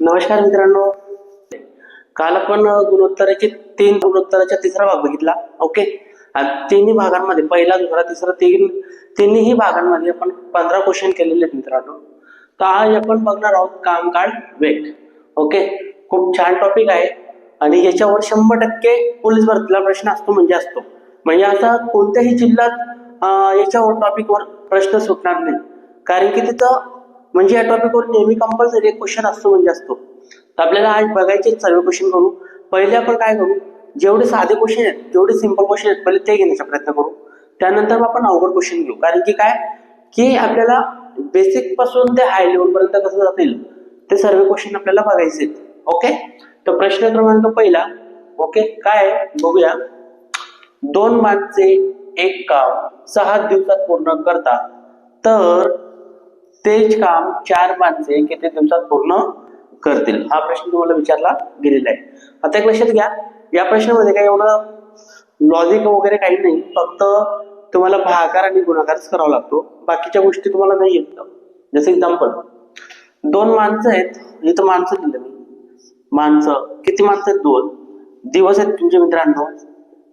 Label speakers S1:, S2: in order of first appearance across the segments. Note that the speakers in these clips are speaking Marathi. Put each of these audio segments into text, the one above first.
S1: नमस्कार मित्रांनो. काल आपण गुणोत्तराचे तीन गुणोत्तराचा तिसरा भाग बघितला. ओके तिन्ही भागांमध्ये पहिला दुसरा तिसरा तीन तिन्ही भागांमध्ये आपण पंधरा क्वेश्चन केलेले आहेत मित्रांनो. तर आज आपण बघणार आहोत कामकाळ वेग. ओके खूप छान टॉपिक आहे. आणि याच्यावर शंभर टक्के पोलीस भरतीला प्रश्न असतो म्हणजे असतो. म्हणजे आता कोणत्याही जिल्ह्यात याच्यावर टॉपिकवर प्रश्न सुटणार नाही. कारण की तिथं म्हणजे या टॉपिकवर नेहमी कंपल्सरी एक क्वेश्चन असतो म्हणजे असतो. तर आपल्याला आज बघायचे सर्व क्वेश्चन करू पहिले आपण काय करू? जेवढे साधे क्वेश्चन आहेत जेवढे सिंपल क्वेश्चन आहेत पहिले ते घेण्याचा प्रयत्न करू. त्यानंतर मग आपण अवघड क्वेश्चन घेऊ. कारण की काय? की आपल्याला बेसिकपासून ते हाय लेवल पर्यंत कसं जातील? ते सर्व क्वेश्चन आपल्याला बघायचे आहेत. ओके तर प्रश्न क्रमांक पहिला. ओके काय? बघूया. दोन माणसे एक काम. सहा दिवसात पूर्ण करतात तर तेच काम चार माणसे किती दिवसात पूर्ण करतील? हा प्रश्न तुम्हाला विचारला गेलेला आहे. आता एक लक्षात घ्या या प्रश्नामध्ये काही एवढं लॉजिक वगैरे काही नाही फक्त तुम्हाला भागाकार आणि गुणाकारच करावा लागतो. बाकीच्या गोष्टी तुम्हाला नाही येत. जसं एक्झाम्पल दोन माणसं आहेत म्हणजे इथं माणसं दिलं मी. माणसं किती माणसं आहेत? दोन. दिवस आहेत तुमच्या मित्रांनो.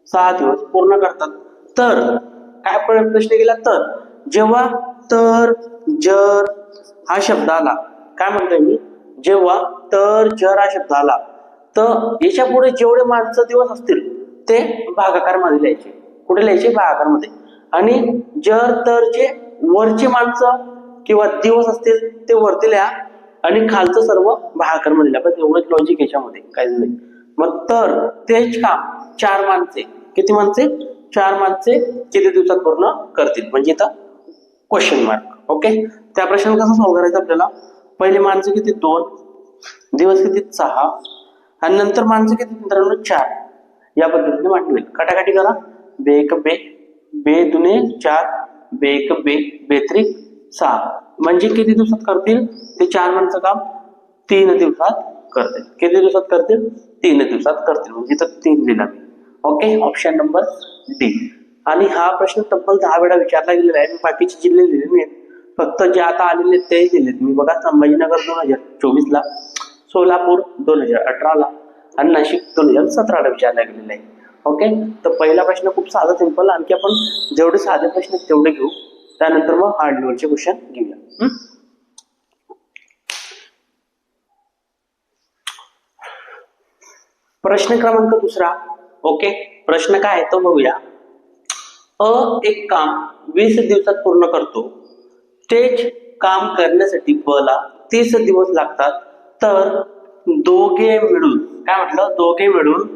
S1: सहा दिवस पूर्ण करतात. तर काय प्रश्न केला तर जेव्हा तर जर हा शब्द आला. काय म्हणतोय मी? जेव्हा तर जर हा शब्द आला तर याच्यापुढे जेवढे माणसं दिवस असतील ते भागाकारमध्ये लिहायचे. कुठे लिहायचे? भागाकारमध्ये. आणि जर तर जे वरचे माणसं किंवा दिवस असतील ते वरती लिहा. आणि खालचं सर्व भागाकारमध्ये लिहा. पण एवढंच लॉजिक याच्यामध्ये. काहीच नाही. मग तर तेच काम चार माणसे. किती माणसे? चार माणसे किती दिवसात पूर्ण करतील? म्हणजे इथं क्वेश्चन मार्क ओके त्या प्रश्न कसं सॉल्व्ह करायचं आपल्याला? पहिले माणसं किती? दोन. दिवस किती? सहा. आणि नंतर माणसं किती? मित्रांनो चार. या पद्धतीने मांडली होईल काटाकाटी करा. बे एक बे. बे दुने चार. बे एक बे. बेत्रिक सहा. म्हणजे किती दिवसात करतील? ते चार माणसं काम तीन दिवसात करतील. किती दिवसात करतील? तीन दिवसात करतील. म्हणजे तर तीन दिला. मी ओके ऑप्शन नंबर डी आणि हा प्रश्न तब्बल दहा वेळा विचारला गेलेला आहे. मी बाकीचे जिल्हे लिहिले नाहीत. फक्त जे आता आलेले आहेत ते दिलेत मी बघा संभाजीनगर दोन हजार चोवीसला सोलापूर दोन हजार अठराला आणि नाशिक दोन हजार सतराला विचारला गेलेला आहे. ओके? तर पहिला प्रश्न खूप साधा सिंपल आणखी आपण जेवढे साधे प्रश्न तेवढे घेऊ. त्यानंतर मग हार्ड लेवलचे क्वेश्चन घेऊया. प्रश्न क्रमांक दुसरा. ओके? प्रश्न काय आहे तो बघूया. अ एक काम वीस दिवसात पूर्ण करतो. तेच काम करण्यासाठी ब ला तीस दिवस लागतात. तर दोघे मिळून काय म्हटलं? दोघे मिळून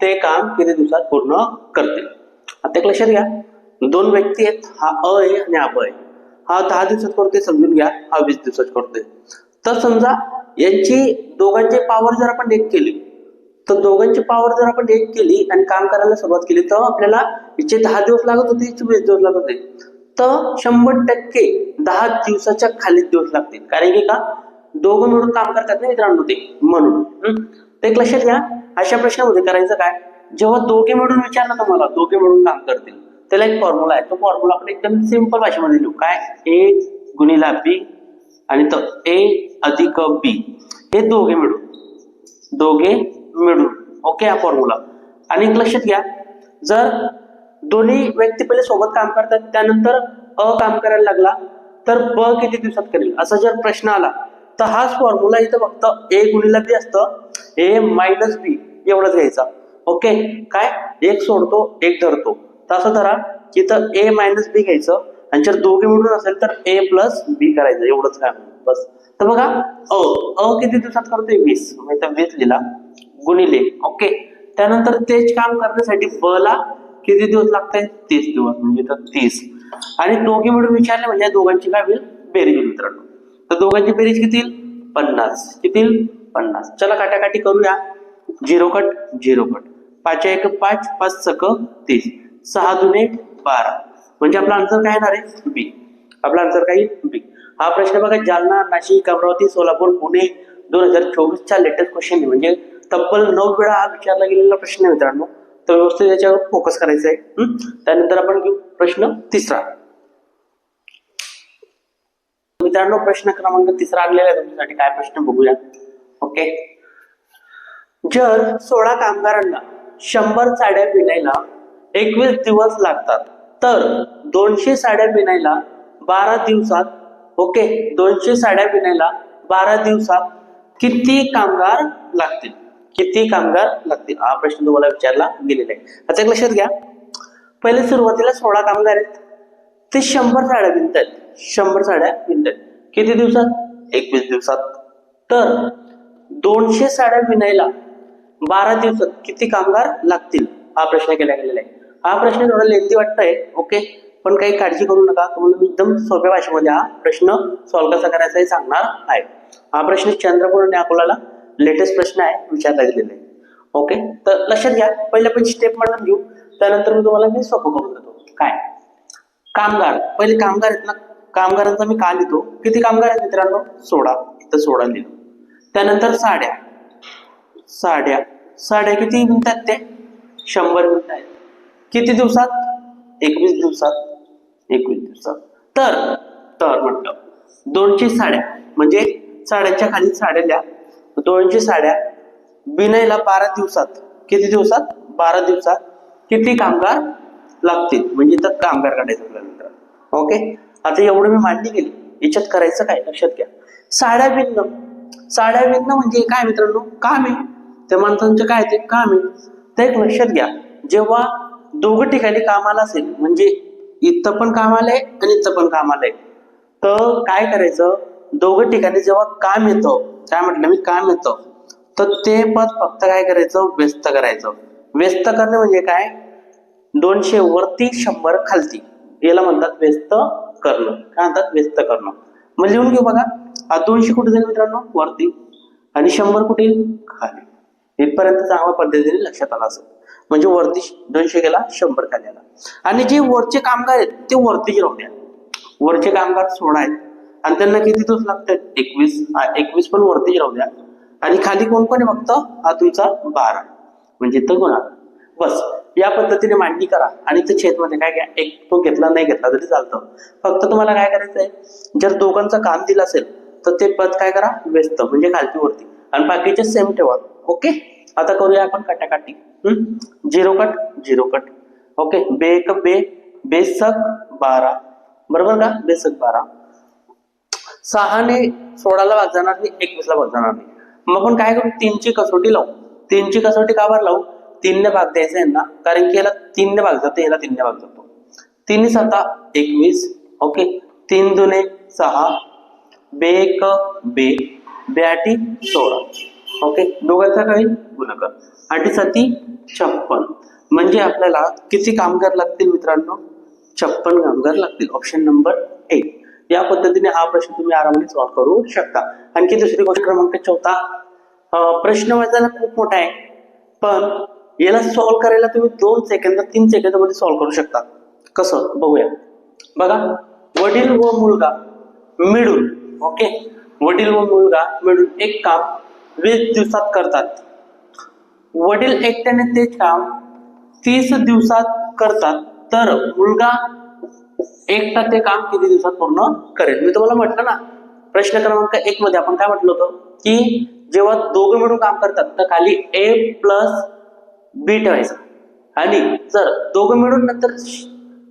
S1: ते काम किती दिवसात पूर्ण करते आता एक लक्षात घ्या. दोन व्यक्ती आहेत. हा अ आहे आणि हा ब आहे. हा दहा दिवसात करतोय समजून घ्या. हा वीस दिवसात करतोय. तर समजा यांची दोघांची पॉवर जर आपण एक केली तर दोघांची पॉवर जर आपण एक केली आणि काम करायला सुरुवात केली तर आपल्याला हिचे दहा दिवस लागत होते हिचे वीस दिवस लागत होते. तर शंभर टक्के दहा दिवसाच्या खाली दिवस लागतील कारण की का? दोघं मिळून काम करतात ना मित्रांनो ते. म्हणून. हम्म? तर एक लक्षात घ्या अशा प्रश्नामध्ये करायचं काय? जेव्हा दोघे मिळून विचारलं तुम्हाला दोघे मिळून काम करतील. त्याला एक फॉर्म्युला आहे. तो फॉर्म्युला आपण एकदम सिंपल भाषेमध्ये लिहू. काय? ए गुणिला बी आणि तर ए अधिक बी हे दोघे मिळून. दोघे मिळून. ओके हा फॉर्म्युला आणि एक लक्षात घ्या जर दोन्ही व्यक्ती पहिले सोबत काम करतात त्यानंतर अ काम करायला लागला तर ब किती दिवसात करेल? असा जर प्रश्न आला तर हाच फॉर्म्युला इथं फक्त ए गुणिला बी असतं. ए मायनस बी एवढंच घ्यायचा. ओके काय? एक सोडतो एक धरतो. तर असं धरा इथं ए मायनस बी घ्यायचं आणि जर दोघे मिळून असेल तर ए प्लस बी करायचं. एवढंच काय? बस. तर बघा अ अ किती दिवसात करतोय? वीस. म्हणजे वीस लिहिला. गुणिले. ओके त्यानंतर तेच काम करण्यासाठी ब ला किती दिवस लागतात तीस दिवस म्हणजे तर तीस. आणि दोघे मिळून विचारले म्हणजे दोघांची काय होईल? बेरीज मित्रांनो. तर दोघांची बेरीज किती पन्नास. किती पन्नास. चला काटाकाटी करूया. Zero cut zero cut. पाच एक पाच पाच सक तीस. सहा दुने बारा. म्हणजे आपला आन्सर काय येणार आहे? बी आपला आन्सर काय बी हा प्रश्न बघा जालना नाशिक अमरावती सोलापूर पुणे दोन हजार चोवीसचा लेटेस्ट क्वेश्चन म्हणजे तब्बल नऊ वेळा हा विचारला गेलेला प्रश्न आहे मित्रांनो. तर व्यवस्थित याच्यावर फोकस करायचा आहे. त्यानंतर आपण घेऊ प्रश्न तिसरा. मित्रांनो प्रश्न क्रमांक तिसरा आणलेला आहे तुमच्यासाठी. काय प्रश्न बघूया. ओके जर सोळा कामगारांना शंभर साड्या विणायला एकवीस दिवस लागतात तर दोनशे साड्या विणायला बारा दिवसात ओके दोनशे साड्या विणायला बारा दिवसात किती कामगार लागतील? किती कामगार लागतील? हा प्रश्न तुम्हाला विचारला गेलेला आहे. आता एक लक्षात घ्या. पहिले सुरुवातीला सोळा कामगार आहेत. ते शंभर साड्या विणतात शंभर साड्या विणतात किती दिवसात? एकवीस दिवसात. तर दोनशे साड्या विणायला बारा दिवसात किती कामगार लागतील? हा प्रश्न केला गेलेला आहे. हा प्रश्न थोडा लेंदी वाटतंय ओके? पण काही काळजी करू नका. तुम्हाला मी एकदम सोप्या भाषेमध्ये हा प्रश्न सॉल्व्ह कसा करायचा हे सांगणार आहे. हा प्रश्न चंद्रपूर आणि अकोलाला लेटेस्ट प्रश्न आहे विचारला गेलेला आहे. ओके तर लक्षात घ्या पहिले आपण स्टेप म्हणून घेऊ त्यानंतर मी तुम्हाला मी सोपं करून देतो. काय? कामगार. पहिले कामगार आहेत ना कामगारांचा मी का लिहितो किती कामगार आहेत मित्रांनो? सोळा. इथं सोळा लिहितो त्यानंतर साड्या. साड्या. साड्या किती मिळतात ते? शंभर मिनिट आहेत किती दिवसात? एकवीस दिवसात. एकवीस दिवसात. तर तर म्हटलं दोनशे साड्या. म्हणजे साड्यांच्या खाली साड्या द्या. दोनशे साड्या. बिनायला बारा दिवसात किती दिवसात? बारा दिवसात किती कामगार लागतील? म्हणजे इथं कामगार काढायचं आपल्याला ओके आता एवढं मी मांडणी केली. याच्यात करायचं काय? लक्षात घ्या. साड्या भिन्न. साड्या भिन्न म्हणजे काय मित्रांनो? काम. आहे त्या माणसांचं काय ते? काम. आहे ते एक लक्षात घ्या. जेव्हा दोघं ठिकाणी कामाला असेल म्हणजे इथं पण कामाला आहे आणि इथं पण कामाला आहे. तर काय करायचं? दोघं ठिकाणी जेव्हा काम येतं काय म्हटलं मी? काम येतं. तर ते पद फक्त काय करायचं? व्यस्त करायचं. व्यस्त करणे म्हणजे काय? दोनशे वरती शंभर खालती. याला म्हणतात व्यस्त करणं. काय म्हणतात? व्यस्त करणं. मग लिहून घेऊ बघा. हा दोनशे कुठे जाईल मित्रांनो? वरती. आणि शंभर कुठे येईल? खाली. इथपर्यंत चांगल्या पद्धतीने लक्षात आला असेल. म्हणजे वरती दोनशे गेला शंभर खाली आला. आणि जे वरचे कामगार आहेत ते वरतीच राहू द्या. वरचे कामगार सोळा आहेत. आणि त्यांना किती दिवस लागतात? एकवीस. एकवीस पण वरतीच राहू द्या. आणि खाली कोण कोण आहे फक्त? हा तुमचा बारा. म्हणजे इथं गुणाकार बस. या पद्धतीने मांडणी करा. आणि ते छेदमध्ये काय घ्या. एक तो घेतला नाही घेतला तरी चालतं. फक्त तुम्हाला काय करायचं आहे? जर दोघांचं काम दिलं असेल तर ते पद काय करा? व्यस्त. म्हणजे खालती वरती. आणि बाकीचे सेम ठेवा. ओके? आता करूया आपण कटाकाटी. Zero cut zero cut. Okay? बे एक बे बेसक बारा. बरोबर का? बेसक बारा. सहाने सोळाला भाग जाणार नाही एकवीसला भाग जाणार नाही मग आपण काय करू? तीनची कसोटी लावू. तीनची कसोटी का बरं लावू? तीनने भाग द्यायचा यांना. कारण की याला तीनने भाग जातो याला तीनने भाग जातो. तीन साता एकवीस. ओके? तीन दुने सहा. बेक बे. ब्याटी सोळा. ओके? दोघांचा काही गुणकर आठी सती छप्पन. म्हणजे आपल्याला किती कामगार लागतील मित्रांनो? छप्पन कामगार लागतील. ऑप्शन नंबर एक या पद्धतीने हा प्रश्न तुम्ही आरामाने सॉल्व्ह करू शकता. आणखी दुसरी गोष्ट क्रमांक चौथा प्रश्न वाचायला खूप मोठा आहे पण याला सॉल्व्ह करायला तुम्ही दोन सेकंद तीन सेकंदामध्ये सॉल्व्ह करू शकता. कसं? बघूया. बघा वडील व मुलगा मिळून ओके वडील व मुलगा मिळून एक काम वीस दिवसात करतात. वडील एकट्याने ते काम तीस दिवसात करतात तर मुलगा एकटा ते काम किती दिवसात पूर्ण करेल. मी तुम्हाला म्हटलं ना प्रश्न क्रमांक एक मध्ये आपण काय म्हटलं होतं? की जेव्हा दोघं मिळून काम करतात तर खाली ए प्लस बी ठेवायचं. आणि जर दोघं मिळून नंतर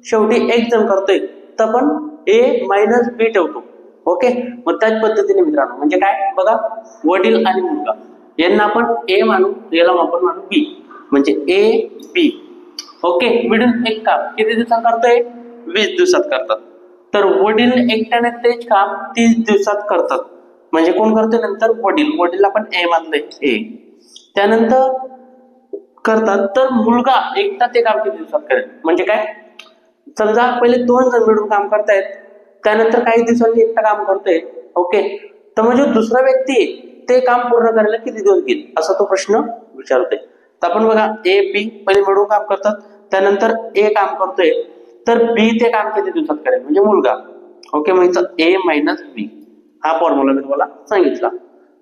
S1: शेवटी एक जण करतोय तर आपण ए मायनस बी ठेवतो. ओके? मग त्याच पद्धतीने मित्रांनो म्हणजे काय? बघा वडील आणि मुलगा. यांना आपण ए मानू याला आपण मानू बी म्हणजे ए बी ओके? मिळून एक काम. किती दिवसात करतोय? वीस दिवसात करतात. तर वडील एकट्याने तेच काम तीस दिवसात करतात. म्हणजे कोण करतो नंतर वडील. वडील आपण ए मानलंय ए. त्यानंतर करतात. तर मुलगा एकटा ते काम किती दिवसात करेल? म्हणजे काय? समजा पहिले दोन जण मिळून काम करतायत. त्यानंतर काही दिवसांनी एकटा काम करतोय. ओके. तर म्हणजे दुसरा व्यक्ती ते काम पूर्ण करायला किती दिवस घेईल? असा तो प्रश्न विचारतोय. तर आपण बघा ए बी पहिले मिळून काम करतात. त्यानंतर ए काम करतोय. तर बी ते काम किती दिवसात करेल म्हणजे मुलगा. ओके म्हणजे ए मायनस बी हा फॉर्म्युला मी तुम्हाला सांगितला.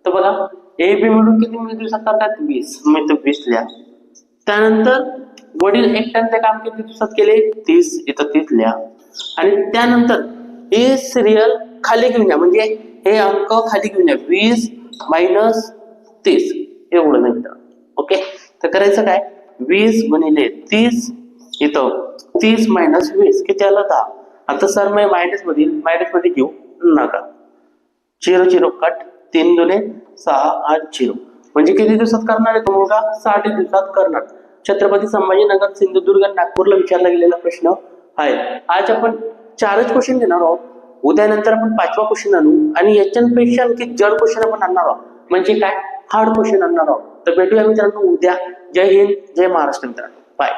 S1: तर बघा ए बी मिळून किती दिवसात करतात वीस. मी तो वीस लिहा. त्यानंतर वडील एकट्याने ते काम किती दिवसात केले? तीस. इथं तीस लिहा. आणि त्यानंतर हे सिरियल खाली घेऊन या. म्हणजे हे अंक खाली घेऊन या. वीस मायनस तीस. एवढं नाही. ओके तर करायचं काय? वीस गुणिले तीस इथं तीस मायनस वीस किती आला दहा? आता सर मी मायनस मधील मायनसमध्ये घेऊ नका. झिरो झिरो कट तीन दुने सहा आठ झिरो म्हणजे किती दिवसात करणार आहे तो मुलगा? साठ दिवसात करणार. छत्रपती संभाजीनगर सिंधुदुर्ग नागपूरला विचारला गेलेला प्रश्न आहे. आज आपण चारच क्वेश्चन घेणार आहोत. उद्यानंतर आपण पाचवा क्वेश्चन आणू. आणि याच्यापेक्षा आणखी जड क्वेश्चन आपण आणणार आहोत. म्हणजे काय? हार्ड क्वेश्चन आणणार आहोत. तर भेटूया मित्रांनो उद्या. जय हिंद जय महाराष्ट्र मित्रांनो. बाय